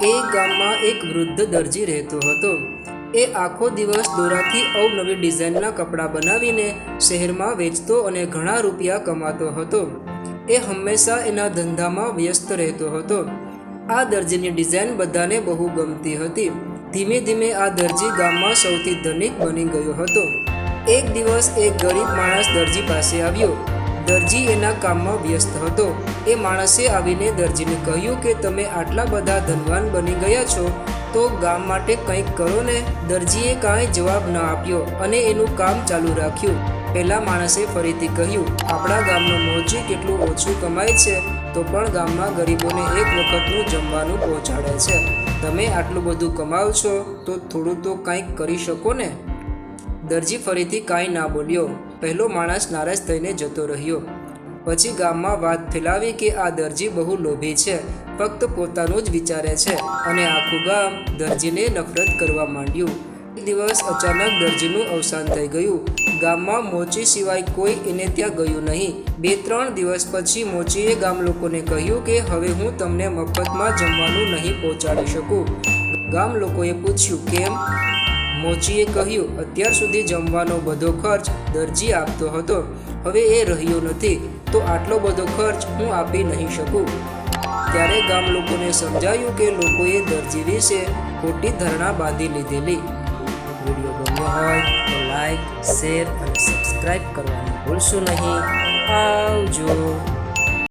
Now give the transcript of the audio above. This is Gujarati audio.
એ ગામમાં એક વૃદ્ધ દરજી રહેતો હતો. એ આખો દિવસ દોરાથી અવનવી ડિઝાઇનના કપડાં બનાવીને શહેરમાં વેચતો અને ઘણા રૂપિયા કમાતો હતો. એ હંમેશા એના ધંધામાં વ્યસ્ત રહેતો હતો. આ દરજીની ડિઝાઇન બધાને બહુ ગમતી હતી. ધીમે ધીમે આ દરજી ગામમાં સૌથી ધનિક બની ગયો હતો. એક દિવસ એક ગરીબ માણસ દરજી પાસે આવ્યો. દરજી એના કામમાં વ્યસ્ત હતો. એ માણસે આવીને દરજીને કહ્યું કે તમે આટલા બધા ધનવાન બની ગયા છો, તો ગામ માટે કંઈક કરો ને. દરજીએ કાંઈ જવાબ ન આપ્યો અને એનું કામ ચાલુ રાખ્યું. પહેલા માણસે ફરીથી કહ્યું, આપણા ગામનો મોચી કેટલું ઓછું કમાય છે, તો પણ ગામમાં ગરીબોને એક વખતનું જમવાનું પહોંચાડે છે. તમે આટલું બધું કમાવ છો તો થોડું તો કંઈક કરી શકો ને. દરજી ફરીથી કાંઈ ના બોલ્યો. પહેલો માણસ નારાજ થઈને જતો રહ્યો. પછી ગામમાં વાત ફેલાવી કે આ દરજી બહુ લોભી છે, ફક્ત પોતાનું જ વિચારે છે અને આખું ગામ દરજીને નફરત કરવા માંડ્યું. એક દિવસ અચાનક દરજીનું અવસાન થઈ ગયું. ગામમાં મોચી સિવાય કોઈ એને ત્યાં ગયું નહીં. બે ત્રણ દિવસ પછી મોચીએ ગામ લોકોને કહ્યું કે હવે હું તમને મફતમાં જમવાનું નહીં પહોંચાડી શકું. ગામ લોકોએ પૂછ્યું, કેમ? મોચીએ કહ્યું, અત્યાર સુધી જમવાનો બધો ખર્ચ દરજી આપતો હતો. હવે એ રહ્યો નથી, તો આટલો બધો ખર્ચ હું આપી નહીં શકું. ત્યારે ગામ લોકોને સમજાયું કે લોકોએ દરજી વિશે ખોટી ધારણા બાંધી લીધેલી. વીડિયો ગમ્યો હોય તો લાઈક, શેર અને સબસ્ક્રાઈબ કરવાનું ભૂલશો નહીં. આવજો.